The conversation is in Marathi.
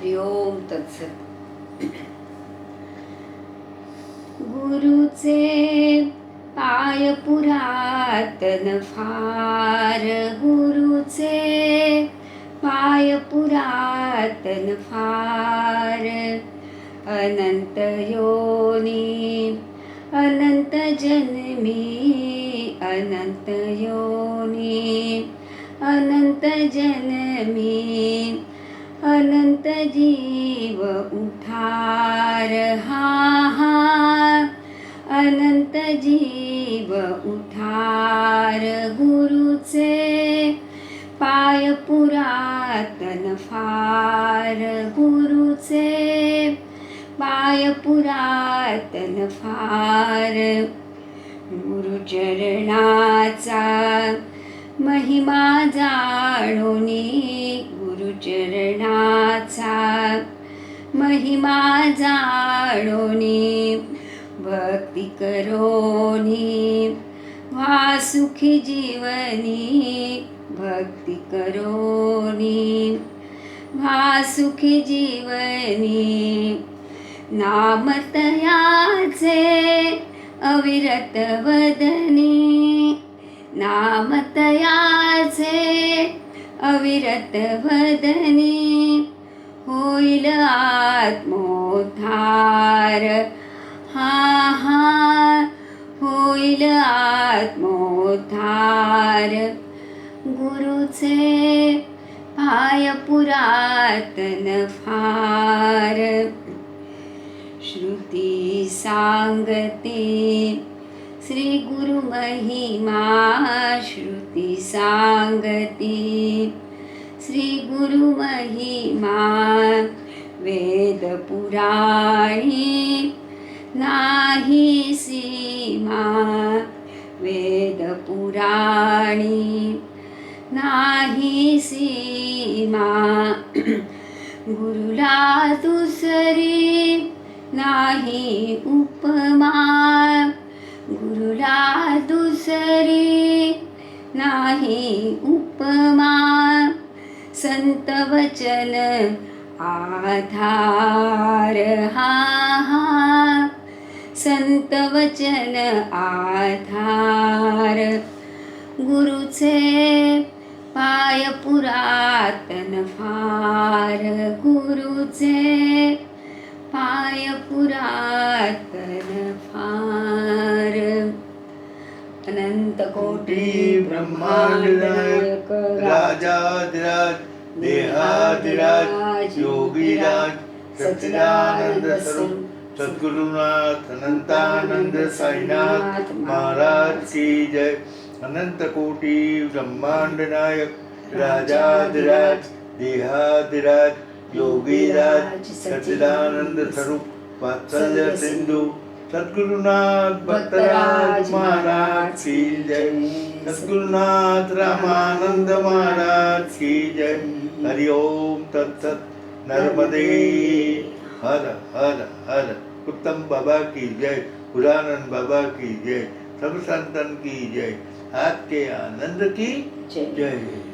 हरि ओम तत्सत गुरुचे पाय पुरातन फार. गुरुचे पाय पुरातन फार. अनंत योनी अनंत जन्मी अनंत योनी अनंत जन्मी अनंत जीव उठार हा हा. अनंत जीव उठार गुरुचे पाय पुरातन फार गुरुचे पाय पुरातन फार. गुरुचरणाचा महिमा जाणोनी चरणाचा महिमा जाणोनी भक्ती करोनी वा सुखी जीवनी भक्ती करोनी वा सुखी जीवनी. नामतयाचे अविरत वदनी नामतयाचे अविरत वदनी होईल आत्मोद्धार. हा हा होईल आत्मोद्धार. गुरुचे पाय पुरातन फार. श्रुती सांगते श्री गुरु महिमा श्रुती सांगती। श्री गुरु महिमा वेद पुराणी नाही सीमा। वेद पुराणी नाही सीमा। गुरुला दुसरी नाही उपमा। नाही उपमा. संत वचन आधार हा हा. संत वचन आधार. गुरुचे पाय पुरातन फार. गुरुचे पाय पुरातन अनंत कोटी ब्रह्मांड राजाधिराज देहाधिराज योगीराज सच्चिदानंद स्वरूप सद्गुरुनाथ अनंतानंद साईनाथ महाराज की जय। अनंत कोटी ब्रह्मांड नायक राजाधिराज देहाधिराज योगीराज सच्चिदानंद स्वरूप वात्सल्य सिंधू सद्गुरुनाथ भक्तराज महाराज की जय. सद्गुरुनाथ रामानंद महाराज की जय. हरि ओम तत्सत नर्मदे. हर हर हर. उत्तम बाबा की जय. पुरानंद बाबा की जय. सब संतन की जय. आपके आनंद की जय.